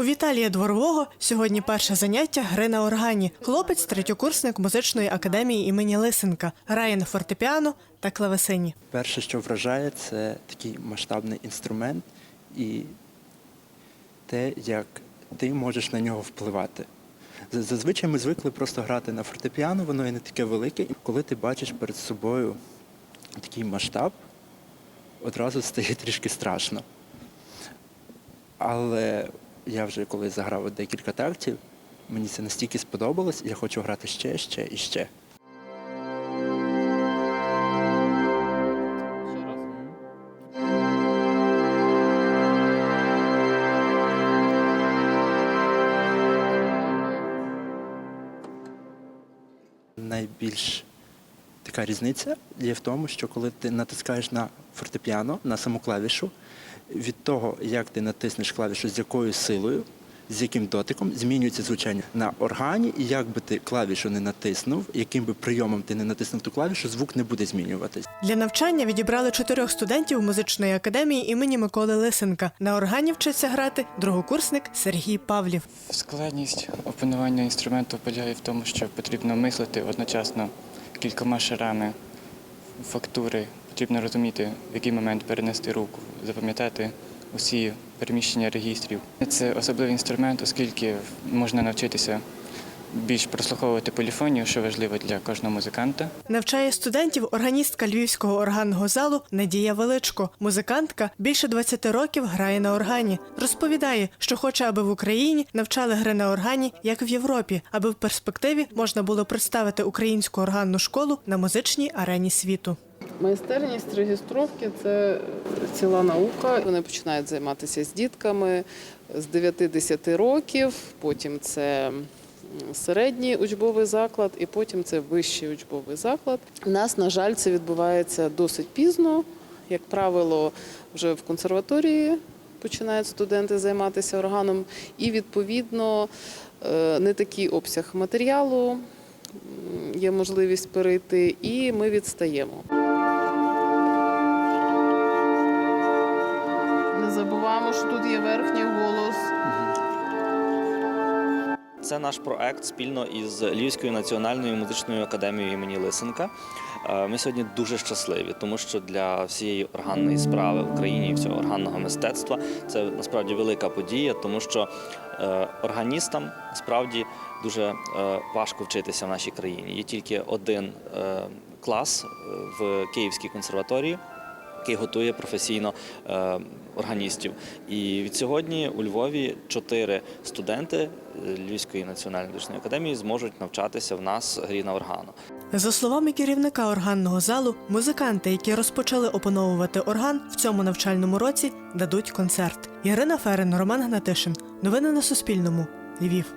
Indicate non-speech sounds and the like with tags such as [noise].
У Віталія Дворового сьогодні перше заняття гри на органі. Хлопець третьокурсник музичної академії імені Лисенка, грає на фортепіано та клавесині. Перше, що вражає, це такий масштабний інструмент і те, як ти можеш на нього впливати. Зазвичай ми звикли просто грати на фортепіано, воно і не таке велике. Коли ти бачиш перед собою такий масштаб, одразу стає [laughs] трішки страшно. Але я вже коли заграв декілька тактів, мені це настільки сподобалось, я хочу грати ще, ще і ще. Найбільш така різниця є в тому, що коли ти натискаєш на фортепіано, на саму клавішу, від того, як ти натиснеш клавішу, з якою силою, з яким дотиком, змінюється звучання на органі, і як би ти клавішу не натиснув, яким би прийомом ти не натиснув ту клавішу, звук не буде змінюватись. Для навчання відібрали чотирьох студентів музичної академії імені Миколи Лисенка. На органі вчиться грати другокурсник Сергій Павлів. Складність опанування інструменту полягає в тому, що потрібно мислити одночасно кількома шарами фактури. Потрібно розуміти, в який момент перенести руку, запам'ятати усі переміщення регістрів. Це особливий інструмент, оскільки можна навчитися більш прослуховувати поліфонію, що важливо для кожного музиканта. Навчає студентів органістка львівського органного залу Надія Величко. Музикантка більше 20 років грає на органі. Розповідає, що хоче, аби в Україні навчали гри на органі, як в Європі, аби в перспективі можна було представити українську органну школу на музичній арені світу. Майстерність реєстровки це ціла наука. Вони починають займатися з дітками з 9-10 років, потім це середній учбовий заклад, і потім це вищий учбовий заклад. У нас, на жаль, це відбувається досить пізно. Як правило, вже в консерваторії починають студенти займатися органом, і відповідно е, не такий обсяг матеріалу. Є можливість перейти, і ми відстаємо. Забуваємо, що тут є верхній голос. Це наш проект спільно із Львівською національною музичною академією імені Лисенка. Е, Ми сьогодні дуже щасливі, тому що для всієї органної справи в Україні і всього органного мистецтва це насправді велика подія, тому що е, органістам справді дуже е, важко вчитися в нашій країні. Є тільки один клас в Київській консерваторії який готує професійно е, органістів. І від сьогодні у Львові чотири студенти е, Львівської національної музичної академії зможуть навчатися в нас грі на органу. За словами керівника органного залу, музиканти, які розпочали опановувати орган в цьому навчальному році, дадуть концерт. Ірина Ферен, Роман Гнатишин. Новини на Суспільному. Львів.